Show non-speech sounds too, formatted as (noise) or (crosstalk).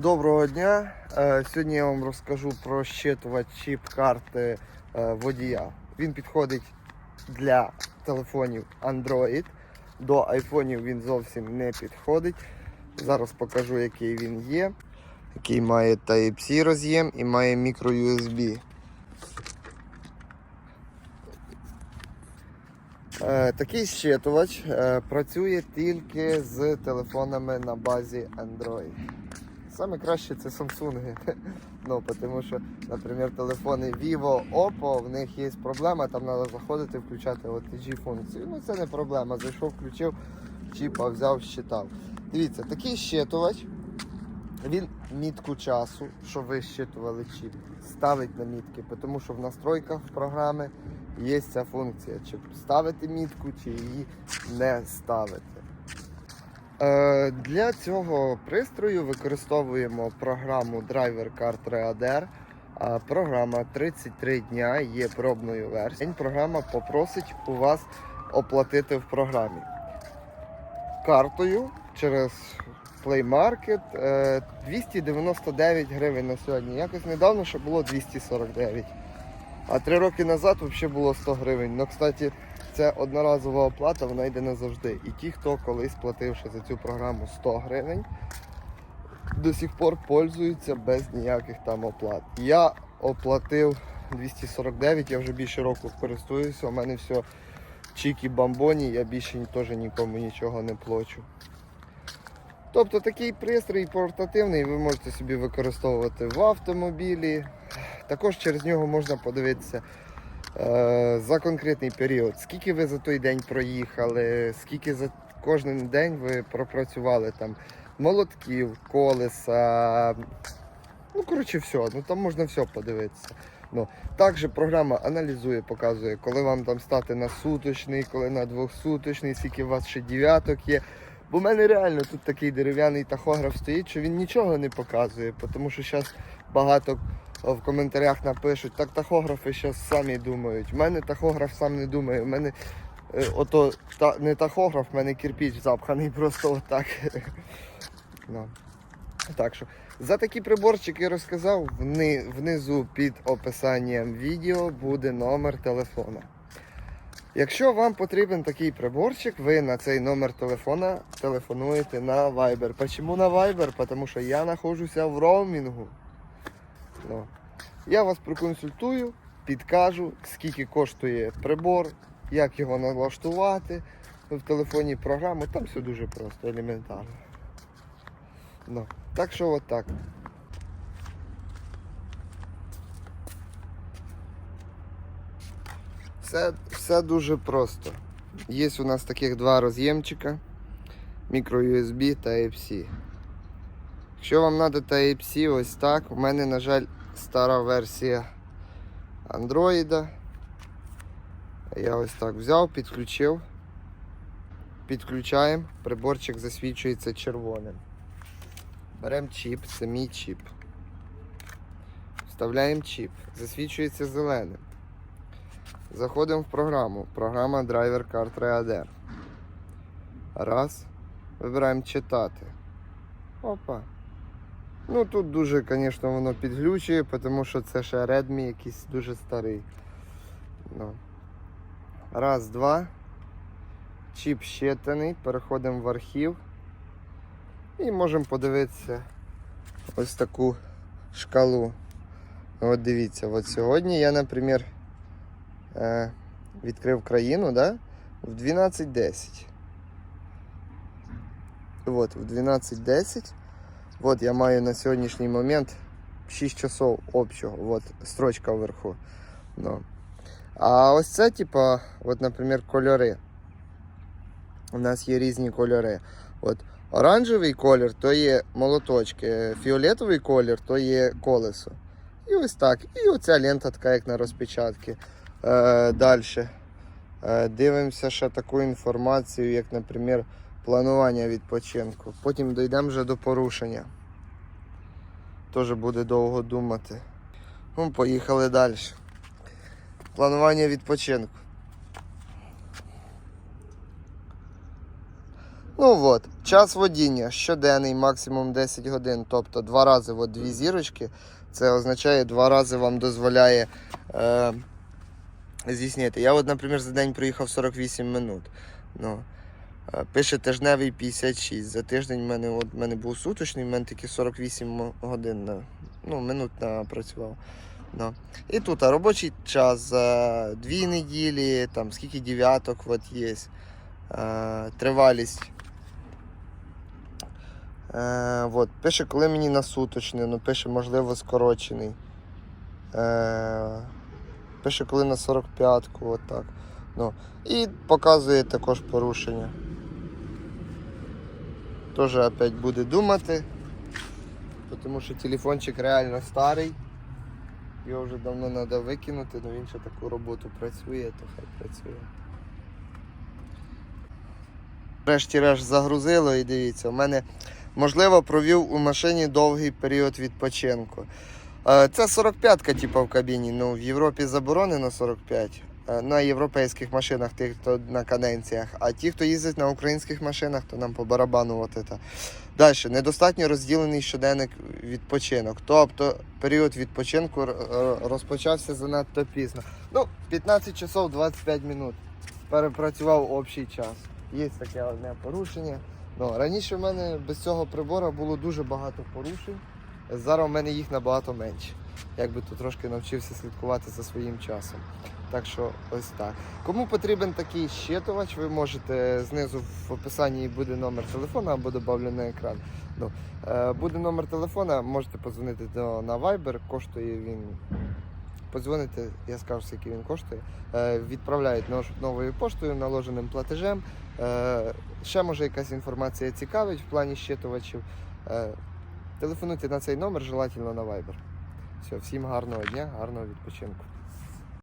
Доброго дня. Е, Сьогодні я вам розкажу про щитувач чіп карти е, водія. Він підходить для телефонів Android. До айфонів він зовсім не підходить. Зараз покажу, який він є. Який має Type-C роз'єм і має microUSB. Е, Такий щитувач працює тільки з телефонами на базі Android. Саме краще це Samsung. (laughs) Ну, тому що, наприклад, телефони Vivo, Oppo, в них є проблема, там треба заходити, включати OTG функцію. Ну це не проблема. Зайшов, включив, чіпа, взяв, щитав. Дивіться, такий щитувач, він мітку часу, що ви щитували чіп, ставить на мітки, тому що в настройках програми є ця функція, чи ставити мітку, чи її не ставити. Е, Для цього пристрою використовуємо програму Driver Card Reader. Програма 33 дня є пробною версією. Програма попросить у вас оплатити в програмі картою через Play Market е, 299 гривень на сьогодні. Якось недавно ще було 249. А три роки назад взагалі було 100 гривень. Ну, кстати, це одноразова оплата, вона йде назавжди. І ті, хто колись плативши за цю програму 100 гривень, до сих пор пользуються без ніяких там оплат. Я оплатив 249, я вже більше року користуюся, у мене все чікі бамбоні, я більше теж нікому нічого не плачу. Тобто такий пристрій портативний ви можете собі використовувати в автомобілі. Також через нього можна подивитися за конкретний період, скільки ви за той день проїхали, скільки за кожен день ви пропрацювали там молотків, колеса. Ну, коротше, все. Ну там можна все подивитися. Ну, також програма аналізує, показує, коли вам там стати на суточний, коли на двохсуточний, скільки у вас ще дев'яток є. Бо в мене реально тут такий дерев'яний тахограф стоїть, що він нічого не показує, тому що зараз багато в коментарях напишуть, так тахографи зараз самі думають. У мене тахограф сам не думає. У мене е, ото та, не тахограф, в мене кирпіч запханий (laughs) просто отак. Ну. Так що за такі приборчики я розказав, вни, внизу під описанням відео буде номер телефона. Якщо вам потрібен такий приборчик, ви на цей номер телефона телефонуєте на Viber. Чому на Viber? Тому що я знаходжуся в роумінгу. Ну. Я вас проконсультую, підкажу, скільки коштує прибор, як його налаштувати в телефоні програму. Там все дуже просто, елементарно. Ну. Так що от так. Все, все дуже просто. Є у нас таких два роз'ємчика. Micro-USB та Type-C. Якщо вам треба Type-C, ось так. У мене, на жаль, стара версія Android. Я ось так взяв, підключив. Підключаємо, приборчик засвічується червоним. Беремо чіп, це мій чіп. Вставляємо чіп, засвічується зеленим. Заходимо в програму. Програма Driver Card Reader. Раз. Вибираємо читати. Опа. Ну тут дуже, звісно, воно підглючує, тому що це ще Redmi якийсь дуже старий. Ну. Раз, два. Чіп щитаний. Переходимо в архів. І можемо подивитися ось таку шкалу. От дивіться, от сьогодні я, наприклад, е, відкрив країну да? в 12.10. От, в 12.10. От я маю на сьогоднішній момент 6 часов общого. От строчка вверху. Ну. А ось це, типа, от, наприклад, кольори. У нас є різні кольори. От Оранжевий колір то є молоточки, фіолетовий колір то є колесо. І ось так. І оця лента така, як на розпечатки. Е, Далі. Е, дивимося ще таку інформацію, як, наприклад, планування відпочинку. Потім дійдемо вже до порушення. Теж буде довго думати. Ну, поїхали далі. Планування відпочинку. Ну от, час водіння щоденний, максимум 10 годин, тобто два рази от дві зірочки. Це означає, два рази вам дозволяє е, здійснити. Я, от, наприклад, за день проїхав 48 минут. Ну, пише тижневий 56. За тиждень в мене, от, в мене був суточний, в мене тільки 48 годин на, ну, минут напрацював. Ну. І тут а, робочий час за дві неділі, там скільки дев'яток от є. Е, тривалість. Е, от, пише, коли мені на суточний, ну пише, можливо, скорочений. Е, пише, коли на 45-ку, отак. Ну. І показує також порушення. Теж опять буде думати, тому що телефончик реально старий. Його вже давно треба викинути, але він ще таку роботу працює, то хай працює. Решті-решт загрузило і дивіться, у мене можливо провів у машині довгий період відпочинку. Е, Це 45-ка, типу, в кабіні. Ну, в Європі заборонено 45 е, на європейських машинах, тих, хто на каденціях. А ті, хто їздить на українських машинах, то нам по барабану от це. Далі, недостатньо розділений щоденник відпочинок. Тобто період відпочинку р- розпочався занадто пізно. Ну, 15 часов 25 минут. Перепрацював общий час. Є таке одне порушення. Ну, раніше в мене без цього прибору було дуже багато порушень. Зараз в мене їх набагато менше. Якби тут трошки навчився слідкувати за своїм часом. Так що ось так. Кому потрібен такий щитувач, ви можете знизу в описанні буде номер телефона або добавлю на екран. Ну, е, буде номер телефона, можете подзвонити до, на Viber, коштує він. Подзвоните, я скажу, скільки він коштує. Е, відправляють новою поштою, наложеним платежем. Е, ще може якась інформація цікавить в плані щитувачів. Телефонуйте на цей номер, желательно на Viber. Все, всім гарного дня, гарного відпочинку.